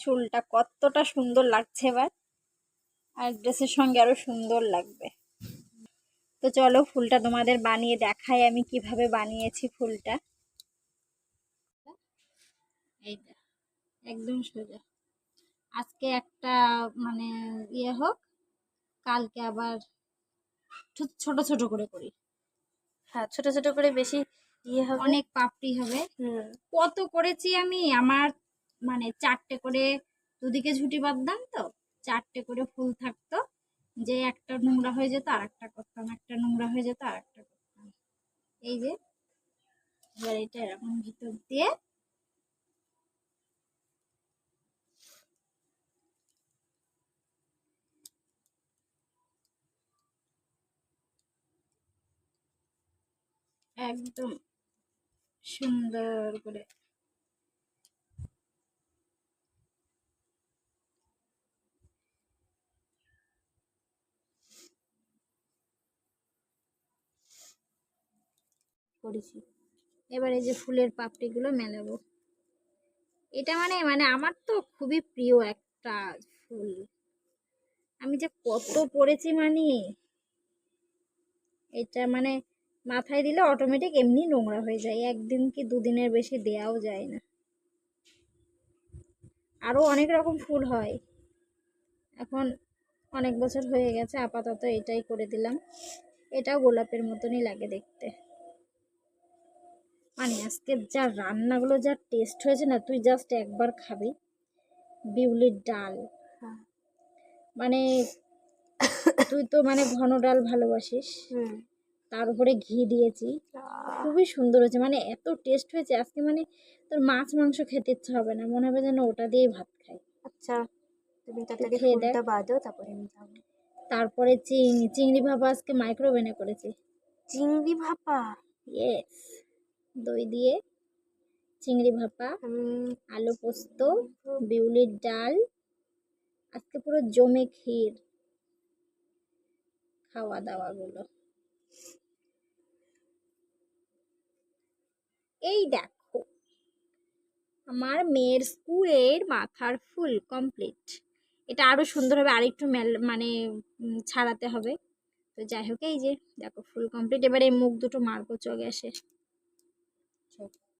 চুলটা কতটা সুন্দর লাগছে এবার। আর ড্রেসের সঙ্গে আরও সুন্দর লাগবে। তো চলো ফুলটা তোমাদের বানিয়ে দেখাই আমি কীভাবে বানিয়েছি ফুলটা। এইটা একদম সোজা। আজকে একটা মানে ইয়ে হোক কালকে আবার ছোট ছোট করে করি। হ্যাঁ ছোট ছোট করে বেশি ইয়ে হবে। অনেক পাপড়ি হবে। কত করেছি আমি? আমার মানে চারটে করে দুদিকে ঝুটি বাঁধতাম তো, চারটে করে ফুল থাকতো, যে একটা নোংরা হয়ে যেত আর একটা করতাম, একটা নোংরা হয়ে যেত আর একটা করতাম। এই যে, এবার এটা এরকম ভিতর দিয়ে একদম সুন্দর করে করেছি। এবার এই যে ফুলের পাপড়িগুলো মেলাবো। এটা মানে মানে আমার তো খুবই প্রিয় একটা ফুল। আমি যে কত পড়েছি মানে এটা মানে মাথায় দিলে অটোমেটিক এমনি নোংরা হয়ে যায়। একদিন কি দুদিনের বেশি দেওয়াও যায় না। আরও অনেক রকম ফুল হয়। এখন অনেক বছর হয়ে গেছে, আপাতত এটাই করে দিলাম। এটাও গোলাপের মতনই লাগে দেখতে। মানে আজকে যা রান্নাগুলো যা টেস্ট হয়েছে না তুই জাস্ট একবার খাবি। বিউলির ডাল। হ্যাঁ। মানে তুই তো মানে ঘন ডাল ভালোবাসিস। তার উপরে ঘি দিয়েছি। খুবই সুন্দর হয়েছে। মানে এত টেস্ট হয়েছে আজকে মানে তোর মাছ মাংস খেতে ইচ্ছা হবে না। মনে হবে যেন ওটা দিয়েই ভাত খাই। আচ্ছা তুমি খেয়ে। তারপরে তারপরে চিংড়ি চিংড়ি ভাপা আজকে মাইক্রোওভেনে করেছি। চিংড়ি ভাপা? ইয়েস দই দিয়ে, চিংড়ি ভাপা, আলু পোস্ত, বিউলির ডাল, আজকে পুরো জমে ক্ষীর খাওয়া দাওয়াগুলো। এই দেখো, আমার মেয়ের স্কুলের মাথার ফুল কমপ্লিট এটা আরও সুন্দর হবে, আরেকটু মেল মানে ছাড়াতে হবে। তো যাই হোক, এই যে, দেখো, ফুল কমপ্লিট এবারে মুখ দুটো মারবো চগে আসে। Okay.